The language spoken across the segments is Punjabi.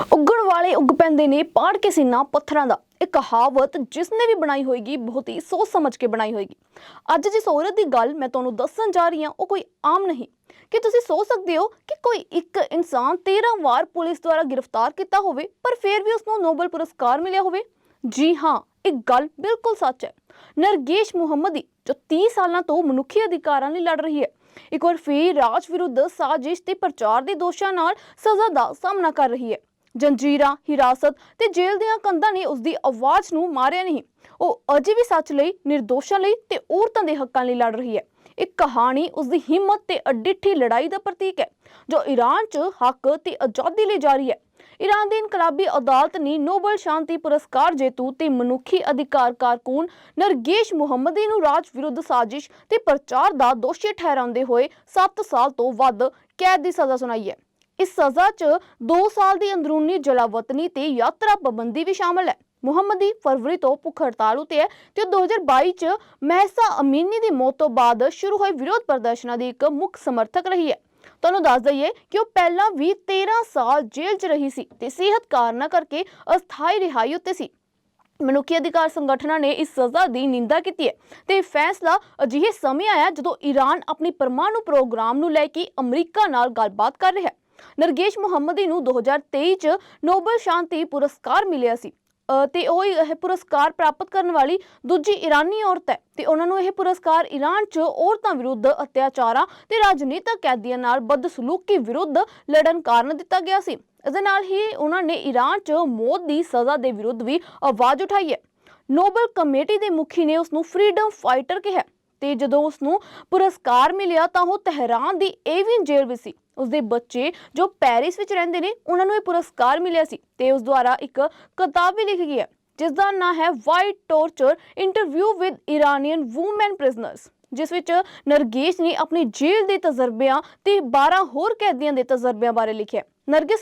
ਉੱਗਣ ਵਾਲੇ ਉੱਗ ਪੈਂਦੇ ਨੇ ਪਾੜ ਕੇ ਸੀਨਾ ਪੱਥਰਾਂ ਦਾ। ਇਹ ਕਹਾਵਤ ਜਿਸ ਨੇ ਵੀ ਬਣਾਈ ਹੋਏਗੀ, ਬਹੁਤ ਹੀ ਸੋਚ ਸਮਝ ਕੇ ਬਣਾਈ ਹੋਏਗੀ। ਅੱਜ ਜਿਸ ਔਰਤ ਦੀ ਗੱਲ ਮੈਂ ਤੁਹਾਨੂੰ ਦੱਸਣ ਜਾ ਰਹੀ ਹਾਂ, ਉਹ ਕੋਈ ਆਮ ਨਹੀਂ। ਕਿ ਤੁਸੀਂ ਸੋਚ ਸਕਦੇ ਹੋ ਕਿ ਕੋਈ ਇੱਕ ਇਨਸਾਨ 13 ਵਾਰ ਪੁਲਿਸ ਦੁਆਰਾ ਗ੍ਰਿਫਤਾਰ ਕੀਤਾ ਹੋਵੇ, ਪਰ ਫਿਰ ਵੀ ਉਸ ਨੂੰ ਨੋਬਲ ਪੁਰਸਕਾਰ ਮਿਲਿਆ ਹੋਵੇ? ਜੀ ਹਾਂ, ਇਹ ਗੱਲ ਬਿਲਕੁਲ ਸੱਚ ਹੈ। ਨਰਗੇਸ਼ ਮੁਹੰਮਦੀ, ਜੋ 30 ਸਾਲਾਂ ਤੋਂ ਮਨੁੱਖੀ ਅਧਿਕਾਰਾਂ ਲਈ ਲੜ ਰਹੀ ਹੈ, ਇੱਕ ਵਾਰ ਫਿਰ ਰਾਜ ਵਿਰੁੱਧ ਸਾਜ਼ਿਸ਼ ਤੇ ਪ੍ਰਚਾਰ ਦੇ ਦੋਸ਼ਾਂ ਨਾਲ ਸਜ਼ਾ ਦਾ ਸਾਹਮਣਾ ਕਰ ਰਹੀ ਹੈ। ਜੰਜੀਰਾਂ, ਹਿਰਾਸਤ ਤੇ ਜੇਲ੍ਹ ਦੀਆਂ ਕੰਧਾਂ ਨੇ ਉਸ ਦੀ ਆਵਾਜ਼ ਨੂੰ ਮਾਰਿਆ ਨਹੀਂ। ਉਹ ਅਜੇ ਵੀ ਸੱਚ ਲਈ, ਨਿਰਦੋਸ਼ਾਂ ਲਈ ਤੇ ਔਰਤਾਂ ਦੇ ਹੱਕਾਂ ਲਈ ਲੜ ਰਹੀ ਹੈ। ਇਹ ਕਹਾਣੀ ਉਸ ਦੀ ਹਿੰਮਤ ਤੇ ਅਡਿੱਠੀ ਲੜਾਈ ਦਾ ਪ੍ਰਤੀਕ ਹੈ, ਜੋ ਈਰਾਨ 'ਚ ਹੱਕ ਤੇ ਆਜ਼ਾਦੀ ਲਈ ਜਾਰੀ ਹੈ। ਈਰਾਨ ਦੀ ਇਨਕਲਾਬੀ ਅਦਾਲਤ ਨੇ ਨੋਬਲ ਸ਼ਾਂਤੀ ਪੁਰਸਕਾਰ ਜੇਤੂ ਤੇ ਮਨੁੱਖੀ ਅਧਿਕਾਰ ਕਾਰਕੁਨ ਨਰਗੇਸ਼ ਮੁਹੰਮਦੀ ਨੂੰ ਰਾਜ ਵਿਰੁੱਧ ਸਾਜ਼ਿਸ਼ ਤੇ ਪ੍ਰਚਾਰ ਦਾ ਦੋਸ਼ੀ ਠਹਿਰਾਉਂਦੇ ਹੋਏ 7 ਸਾਲ ਤੋਂ ਵੱਧ ਕੈਦ ਦੀ ਸਜ਼ਾ ਸੁਣਾਈ ਹੈ। ਇਸ ਸਜ਼ਾ 'ਚ 2 ਸਾਲ ਦੀ ਅੰਦਰੂਨੀ ਜਲਾਵਤਨੀ ਤੇ ਯਾਤਰਾ ਪਾਬੰਦੀ ਵੀ ਸ਼ਾਮਲ ਹੈ। ਮੁਹੰਮਦੀ ਫਰਵਰੀ ਤੋਂ ਭੁੱਖ ਹੜਤਾਲ ਉਤੇ ਹੈ ਤੇ ਉਹ 2022 ਚ ਮਹਿਸਾ ਅਮੀਨੀ ਦੀ ਮੌਤ ਤੋਂ ਬਾਅਦ ਸ਼ੁਰੂ ਹੋਏ ਵਿਰੋਧ ਪ੍ਰਦਰਸ਼ਨਾਂ ਦੀ ਇੱਕ ਮੁੱਖ ਸਮਰਥਕ ਰਹੀ ਹੈ। ਤੁਹਾਨੂੰ ਦੱਸ ਦਈਏ ਕਿ ਉਹ ਪਹਿਲਾਂ ਵੀ 13 ਸਾਲ ਜੇਲ੍ਹ 'ਚ ਰਹੀ ਸੀ ਤੇ ਸਿਹਤ ਕਾਰਨਾਂ ਕਰਕੇ ਅਸਥਾਈ ਰਿਹਾਈ ਉੱਤੇ ਸੀ। ਮਨੁੱਖੀ ਅਧਿਕਾਰ ਸੰਗਠਨਾਂ ਨੇ ਇਸ ਸਜ਼ਾ ਦੀ ਨਿੰਦਾ ਕੀਤੀ ਹੈ ਤੇ ਇਹ ਫੈਸਲਾ ਅਜਿਹੇ ਸਮੇਂ ਆਇਆ ਜਦੋਂ ਈਰਾਨ ਆਪਣੀ ਪਰਮਾਣੂ ਪ੍ਰੋਗਰਾਮ ਨੂੰ ਲੈ ਕੇ ਅਮਰੀਕਾ ਨਾਲ ਗੱਲਬਾਤ ਕਰ ਰਿਹਾ ਹੈ। ਨਰਗੇਸ਼ ਮੁਹੰਮਦੀ ਨੂੰ 2023 ਚ ਨੋਬਲ ਸ਼ਾਂਤੀ ਪੁਰਸਕਾਰ ਮਿਲਿਆ ਸੀ। ਤੇ ਉਹ ਇਹ ਪੁਰਸਕਾਰ ਪ੍ਰਾਪਤ ਕਰਨ ਵਾਲੀ ਦੂਜੀ ਇਰਾਨੀ ਔਰਤ ਹੈ ਤੇ ਉਹਨਾਂ ਨੂੰ ਇਹ ਪੁਰਸਕਾਰ ਈਰਾਨ 'ਚ ਔਰਤਾਂ ਵਿਰੁੱਧ ਅਤਿਆਚਾਰਾਂ ਤੇ ਰਾਜਨੀਤਿਕ ਕੈਦੀਆਂ ਨਾਲ ਬਦਸਲੂਕੀ ਵਿਰੁੱਧ ਲੜਨ ਕਾਰਨ ਦਿੱਤਾ ਗਿਆ ਸੀ। ਇਸ ਦੇ ਨਾਲ ਹੀ ਉਹਨਾਂ ਨੇ ਈਰਾਨ 'ਚ ਮੌਤ ਦੀ ਸਜ਼ਾ ਦੇ ਵਿਰੁੱਧ ਵੀ ਆਵਾਜ਼ ਉਠਾਈ ਹੈ। ਨੋਬਲ ਕਮੇਟੀ ਦੇ ਮੁਖੀ ਨੇ ਉਸ ਨੂੰ ਫਰੀडम ਫਾਈਟਰ ਕਿਹਾ। ਤੇ ਜਦੋਂ ਉਸ ਨੂੰ ਪੁਰਸਕਾਰ ਮਿਲਿਆ ਤਾਂ ਉਹ ਤਹਿਰਾਨ ਦੀ ਏਵੀਨ ਜੇਲ੍ਹ ਵਿੱਚ ਸੀ। ਉਸਦੇ ਬੱਚੇ ਜੋ ਪੈਰਿਸ ਵਿੱਚ ਰਹਿੰਦੇ ਨੇ, ਉਹਨਾਂ ਨੂੰ ਇਹ ਪੁਰਸਕਾਰ ਮਿਲਿਆ ਸੀ ਤੇ ਉਸ ਦੁਆਰਾ ਇੱਕ ਕਿਤਾਬ ਵੀ ਲਿਖੀ ਗਈ ਹੈ ਜਿਸ ਦਾ ਨਾਮ ਹੈ white torture interview with Iranian woman prisoners ਜਿਸ ਵਿੱਚ ਨਰਗੇਸ਼ ਨੇ ਆਪਣੀ ਜੇਲ੍ਹ ਦੇ ਤਜਰਬਿਆਂ ਤੇ 12 ਹੋਰ ਕੈਦੀਆਂ ਦੇ ਤਜਰਬਿਆਂ ਬਾਰੇ ਲਿਖਿਆ ਹੈ।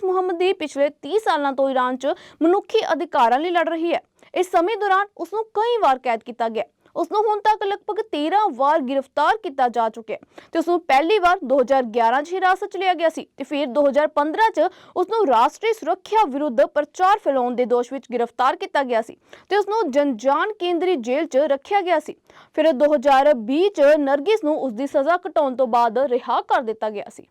ਮੁਹੰਮਦ ਦੀ ਪਿਛਲੇ 30 ਸਾਲਾਂ ਤੋਂ ਈਰਾਨ 'ਚ ਮਨੁੱਖੀ ਅਧਿਕਾਰਾਂ ਲਈ ਲੜ ਰਹੀ ਹੈ। ਇਸ ਸਮੇਂ ਦੌਰਾਨ ਉਸ ਨੂੰ ਕਈ ਵਾਰ ਕੈਦ ਕੀਤਾ ਗਿਆ ਉਸ ਨੂੰ ਹੁਣ ਤੱਕ ਲਗਭਗ 13 ਵਾਰ ਗ੍ਰਿਫਤਾਰ ਕੀਤਾ ਜਾ ਚੁੱਕਿਆ ਤੇ ਉਸ ਨੂੰ ਪਹਿਲੀ ਵਾਰ 2011 'ਚ ਹਿਰਾਸਤ 'ਚ ਲਿਆ ਗਿਆ ਸੀ ਤੇ ਫਿਰ 2015 'ਚ ਉਸ ਨੂੰ ਰਾਸ਼ਟਰੀ ਸੁਰੱਖਿਆ ਵਿਰੁੱਧ ਪ੍ਰਚਾਰ ਫੈਲਾਉਣ ਦੇ ਦੋਸ਼ ਵਿੱਚ ਗ੍ਰਿਫਤਾਰ ਕੀਤਾ ਗਿਆ ਸੀ ਤੇ ਉਸ ਨੂੰ ਜਨਜਾਨ ਕੇਂਦਰੀ ਜੇਲ੍ਹ 'ਚ ਰੱਖਿਆ ਗਿਆ ਸੀ। ਫਿਰ 2020 'ਚ ਨਰਗਿਸ ਨੂੰ ਉਸ ਦੀ ਸਜ਼ਾ ਘਟਾਉਣ ਤੋਂ ਬਾਅਦ ਰਿਹਾ ਕਰ ਦਿੱਤਾ ਗਿਆ ਸੀ।